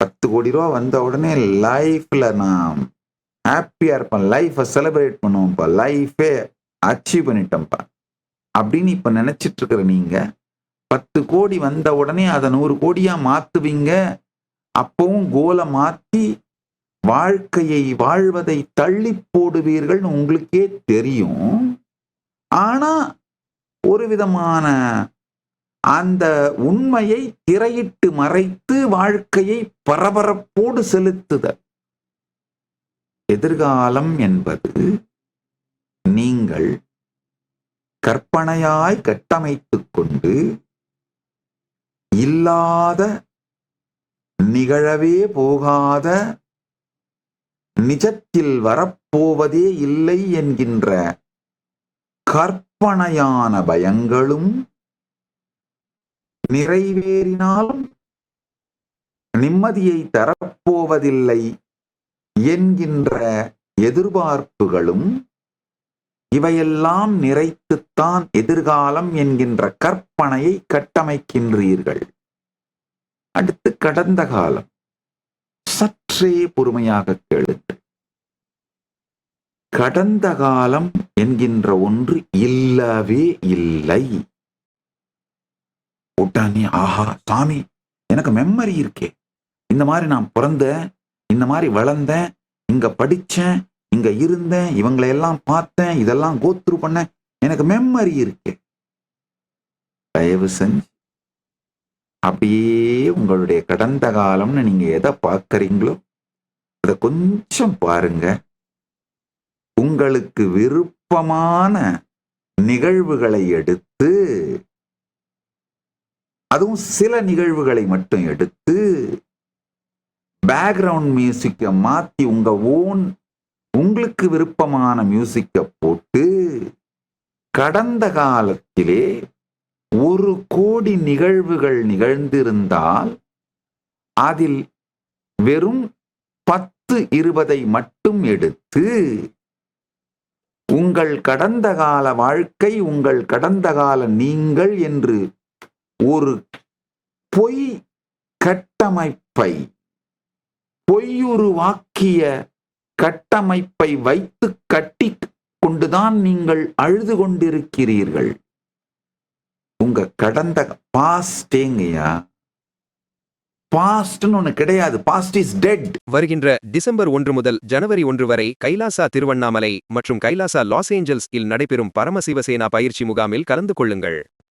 பத்து கோடி ரூபா வந்த உடனே லைஃப்ல நான் ஹாப்பியா இருப்பேன் லைஃபை செலிப்ரேட் பண்ணுவோம்ப்பா. லைஃபே அச்சீவ் பண்ணிட்டேன்ப்பா அப்படின்னு இப்ப நினைச்சிட்டு இருக்கிற நீங்க பத்து கோடி வந்த உடனே அதை நூறு கோடியா மாத்துவீங்க. அப்பவும் கோலை மாத்தி வாழ்க்கையை வாழ்வதை தள்ளி போடுவீர்கள்னு உங்களுக்கே தெரியும். ஆனா ஒரு விதமான அந்த உண்மையை திரையிட்டு மறைத்து வாழ்க்கையை பரபரப்போடு செலுத்துதல். எதிர்காலம் என்பது நீங்கள் கற்பனையாய் கட்டமைத்து கொண்டு இல்லாத நிகழவே போகாத நிஜத்தில் வரப்போவதே இல்லை என்கின்ற கற்பனையான பயங்களும் நிறைவேறினாலும் நிம்மதியை தரப்போவதில்லை என்கின்ற எதிர்பார்ப்புகளும் இவையெல்லாம் நிறைத்துத்தான் எதிர்காலம் என்கின்ற கற்பனையை கட்டமைக்கின்றீர்கள். அடுத்து கடந்த காலம். சற்றே பொறுமையாக கேளுங்கள். கடந்த காலம் என்கின்ற ஒன்று இல்லவே இல்லை. உடனே ஆஹா சாமி எனக்கு மெமரி இருக்கே. இந்த மாதிரி நான் பிறந்தேன் இந்த மாதிரி வளர்ந்தேன் இங்க படிச்சேன் இங்க இருந்தேன் இவங்களை எல்லாம் பார்த்தேன் இதெல்லாம் கோத்ரூ பண்ணேன். எனக்கு மெமரி இருக்கே. தயவு செஞ்சு. அப்படியே உங்களுடைய கடந்த காலம்னு நீங்க எதை பார்க்குறீங்களோ அதை கொஞ்சம் பாருங்க. உங்களுக்கு விருப்பமான நிகழ்வுகளை எடுத்து அதுவும் சில நிகழ்வுகளை மட்டும் எடுத்து பேக்ரவுண்ட் மியூசிக்கை மாத்தி உங்க ஓன் உங்களுக்கு விருப்பமான மியூசிக்கை போட்டு கடந்த காலத்திலே ஒரு கோடி நிகழ்வுகள் நிகழ்ந்திருந்தால் அதில் வெறும் பத்து இருபதை மட்டும் எடுத்து உங்கள் கடந்த கால வாழ்க்கை உங்கள் கடந்த கால நீங்கள் என்று ஒரு பொய் கட்டமைப்பை பொய்யுருவாக்கிய கட்டமைப்பை வைத்து கட்டி கொண்டுதான் நீங்கள் அழுது கொண்டிருக்கிறீர்கள். உங்க கடந்த பாஸ்டேங்கய்யா பாஸ்ட்னு ஒண்ணு கிடையாது. பாஸ்ட் இஸ் டெட் வருகின்ற டிசம்பர் ஒன்று முதல் ஜனவரி ஒன்று வரை கைலாசா திருவண்ணாமலை மற்றும் கைலாசா லாஸ் ஏஞ்சல்ஸ் இல் நடைபெறும் பரமசிவசேனா பயிற்சி முகாமில் கலந்து கொள்ளுங்கள்.